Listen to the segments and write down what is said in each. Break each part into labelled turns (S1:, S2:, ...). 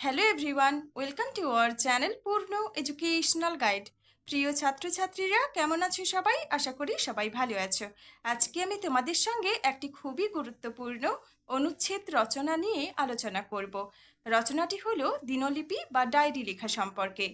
S1: Hello everyone welcome to our channel পূর্ণ educational guide প্রিয় ছাত্রছাত্রীরা, কেমন আছো সবাই? আশা করি সবাই ভালো আছো। আজকে আমি তোমাদের সঙ্গে একটি খুবই গুরুত্বপূর্ণ অনুচ্ছেদ রচনা নিয়ে আলোচনা করব। রচনাটি হলো দিনলিপি বা ডায়েরি লেখা সম্পর্কে।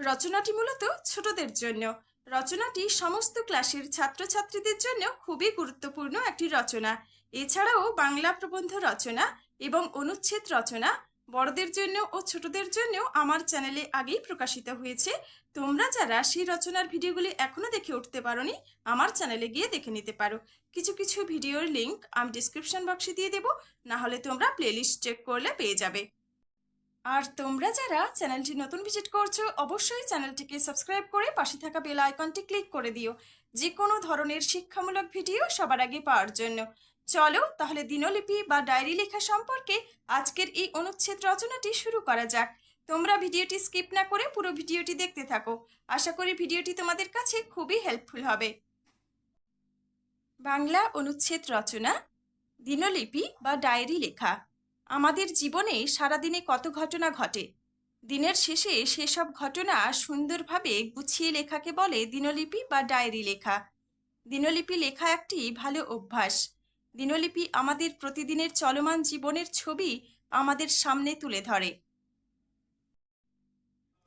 S1: রচনাটি মূলত ছোটদের জন্য। রচনাটি সমস্ত ক্লাসের ছাত্রছাত্রীদের জন্য খুবই গুরুত্বপূর্ণ একটি রচনা। এছাড়াও বাংলা প্রবন্ধ রচনা এবং অনুচ্ছেদ রচনা বড়দের জন্য ও ছোটদের জন্য আমার চ্যানেলে আগেই প্রকাশিত হয়েছে। তোমরা যারা সেই রচনার ভিডিওগুলি এখনও দেখে উঠতে পারোনি, আমার চ্যানেলে গিয়ে দেখে নিতে পারো। কিছু কিছু ভিডিওর লিংক আমি ডিসক্রিপশন বক্সে দিয়ে দেবো না হলে তোমরা প্লেলিস্ট চেক করলে পেয়ে যাবে। আর তোমরা যারা চ্যানেলটি নতুন ভিজিট করছ, অবশ্যই চ্যানেলটিকে সাবস্ক্রাইব করে পাশে থাকা বেল আইকনটি ক্লিক করে দিও। যে কোনো ধরনের শিক্ষামূলক ভিডিও সবার আগে পাওয়ার জন্য। চলো তাহলে দিনলিপি বা ডায়েরি লেখা সম্পর্কে আজকের এই অনুচ্ছেদ রচনাটি শুরু করা যাক। তোমরা ভিডিওটি স্কিপ না করে পুরো ভিডিওটি দেখতে থাকো। আশা করি ভিডিওটি তোমাদের কাছে খুবই হেল্পফুল হবে। বাংলা অনুচ্ছেদ রচনা, দিনলিপি বা ডায়েরি লেখা। আমাদের জীবনে সারাদিনে কত ঘটনা ঘটে? দিনের শেষে সেসব ঘটনা সুন্দরভাবে গুছিয়ে লেখাকে বলে দিনলিপি বা ডায়েরি লেখা। দিনলিপি লেখা একটি ভালো অভ্যাস। দিনলিপি আমাদের প্রতিদিনের চলমান জীবনের ছবি আমাদের সামনে তুলে ধরে।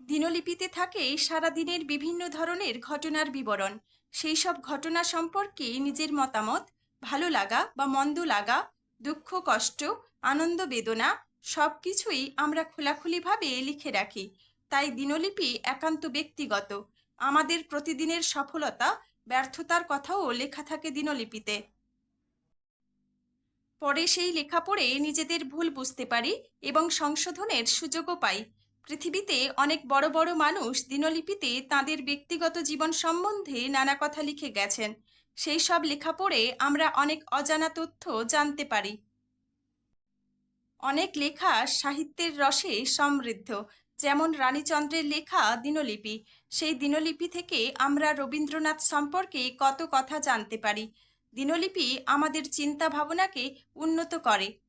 S1: দিনলিপিতে থাকে সারাদিনের বিভিন্ন ধরনের ঘটনার বিবরণ। সেই সব ঘটনা সম্পর্কে নিজের মতামত, ভালো লাগা বা মন্দ লাগা, দুঃখ, কষ্ট, আনন্দ, বেদনা, সব কিছুই আমরা খোলাখুলিভাবে লিখে রাখি। তাই দিনলিপি একান্ত ব্যক্তিগত। আমাদের প্রতিদিনের সফলতা, ব্যর্থতার কথাও লেখা থাকে দিনলিপিতে। পরে সেই লেখা পড়ে নিজেদের ভুল বুঝতে পারি এবং সংশোধনের সুযোগও পাই। পৃথিবীতে অনেক বড় বড় মানুষ দিনলিপিতে তাদের ব্যক্তিগত জীবন সম্বন্ধে নানা কথা লিখে গেছেন। সেই সব লেখা পড়ে আমরা অনেক অজানা তথ্য জানতে পারি। অনেক লেখা সাহিত্যের রসে সমৃদ্ধ। যেমন রানীচন্দ্রের লেখা দিনলিপি। সেই দিনলিপি থেকে আমরা রবীন্দ্রনাথ সম্পর্কে কত কথা জানতে পারি। দিনলিপি আমাদের চিন্তা ভাবনাকে উন্নত করে।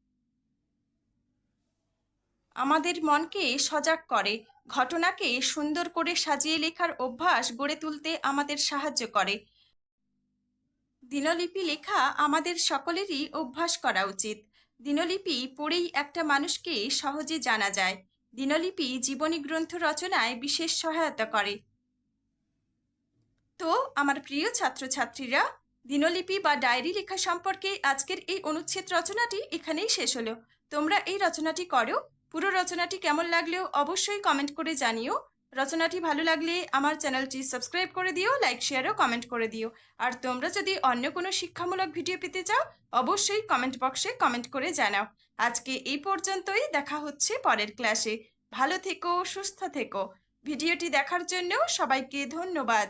S1: আমাদের মনকে সজাগ করে, ঘটনাকে সুন্দর করে সাজিয়ে লেখার অভ্যাস গড়ে তুলতে আমাদের সাহায্য করে। দিনলিপি লেখা আমাদের সকলেরই অভ্যাস করা উচিত। দিনলিপি পড়েই একটা মানুষকে সহজে জানা যায়। দিনলিপি জীবনী গ্রন্থ রচনায় বিশেষ সহায়তা করে। তো, আমার প্রিয় ছাত্রছাত্রীরা দিনলিপি বা ডায়েরি লেখা সম্পর্কে আজকের এই অনুচ্ছেদ রচনাটি এখানেই শেষ হলো। তোমরা এই রচনাটি করো। পুরো রচনাটি কেমন লাগলেও অবশ্যই কমেন্ট করে জানিও। রচনাটি ভালো লাগলে আমার চ্যানেলটি সাবস্ক্রাইব করে দিও লাইক শেয়ারও কমেন্ট করে দিও। আর তোমরা যদি অন্য কোনো শিক্ষামূলক ভিডিও পেতে চাও, অবশ্যই কমেন্ট বক্সে কমেন্ট করে জানাও। আজকে এই পর্যন্তই, দেখা হচ্ছে পরের ক্লাসে ভালো থেকো, সুস্থ থেকো। ভিডিওটি দেখার জন্য সবাইকে ধন্যবাদ।